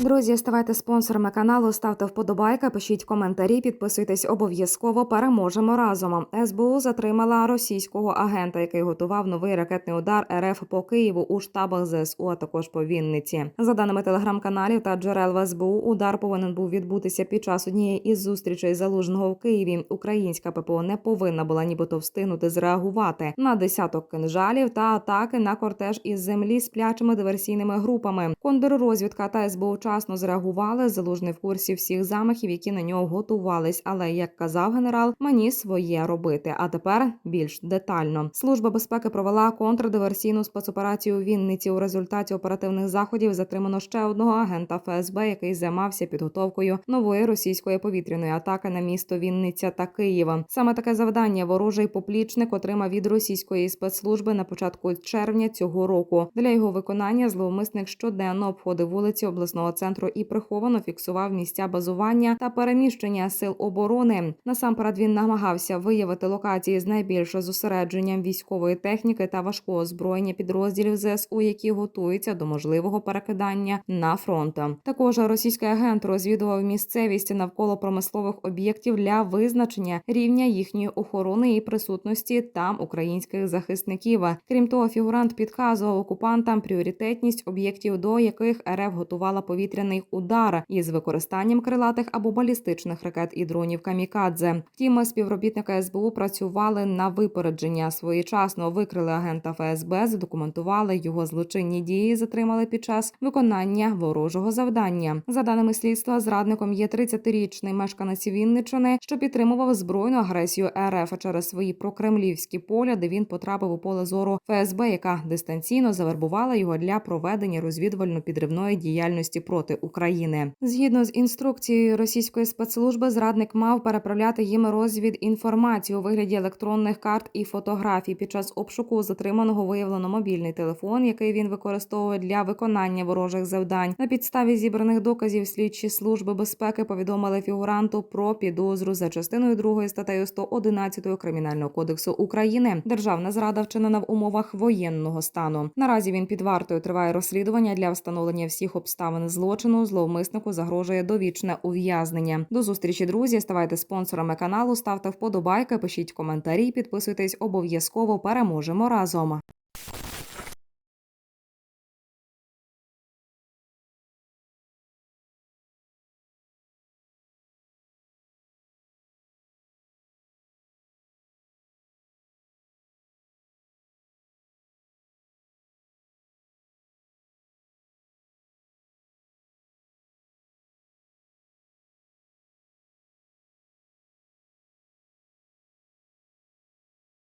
друзі, ставайте спонсорами каналу, ставте вподобайки, пишіть коментарі, підписуйтесь обов'язково. Переможемо разом. СБУ затримала російського агента, який готував новий ракетний удар РФ по Києву у штабах ЗСУ, а також по Вінниці. За даними телеграм-каналів та джерел в СБУ, удар повинен був відбутися під час однієї із зустрічей залужного в Києві. Українська ППО не повинна була нібито встигнути зреагувати на десяток кинжалів та атаки на кортеж із землі сплячими диверсійними групами. Контррозвідка та СБУ вчасно зреагували. Залужний в курсі всіх замахів, які на нього готувались. Але як казав генерал, мені своє робити. А тепер більш детально. Служба безпеки провела контрдиверсійну спецоперацію у Вінниці. У результаті оперативних заходів затримано ще одного агента ФСБ, який займався підготовкою нової російської повітряної атаки на місто Вінниця та Києва. Саме таке завдання ворожий поплічник отримав від російської спецслужби на початку червня цього року. Для його виконання зловмисник щоденно обходив вулиці обласного центру і приховано фіксував місця базування та переміщення сил оборони. Насамперед він намагався виявити локації з найбільшим зосередженням військової техніки та важкого озброєння підрозділів ЗСУ, які готуються до можливого перекидання на фронт. Також російський агент розвідував місцевість навколо промислових об'єктів для визначення рівня їхньої охорони і присутності там українських захисників. Крім того, фігурант підказував окупантам пріоритетність об'єктів, до яких РФ готувала повітряний удар із використанням крилатих або балістичних ракет і дронів камікадзе. Втім, співробітники СБУ працювали на випередження. Своєчасно викрили агента ФСБ, задокументували його злочинні дії, затримали під час виконання ворожого завдання. За даними слідства, зрадником є 30-річний мешканець Вінничини, що підтримував збройну агресію РФ через свої прокремлівські поля, де він потрапив у поле зору ФСБ, яка дистанційно завербувала його для проведення розвідувально-підривної діяльності проти України. Згідно з інструкцією російської спецслужби, зрадник мав переправляти їм розвід інформацію у вигляді електронних карт і фотографій. Під час обшуку затриманого виявлено мобільний телефон, який він використовує для виконання ворожих завдань. На підставі зібраних доказів слідчі служби безпеки повідомили фігуранту про підозру за частиною 2 статтею 111 кримінального кодексу України. Державна зрада вчинена в умовах воєнного стану. Наразі він під вартою триває розслідування для встановлення всіх обставин злочину. Зловмиснику загрожує довічне ув'язнення. До зустрічі, друзі. Ставайте спонсорами каналу, ставте вподобайки, пишіть коментарі, підписуйтесь обов'язково. Переможемо разом.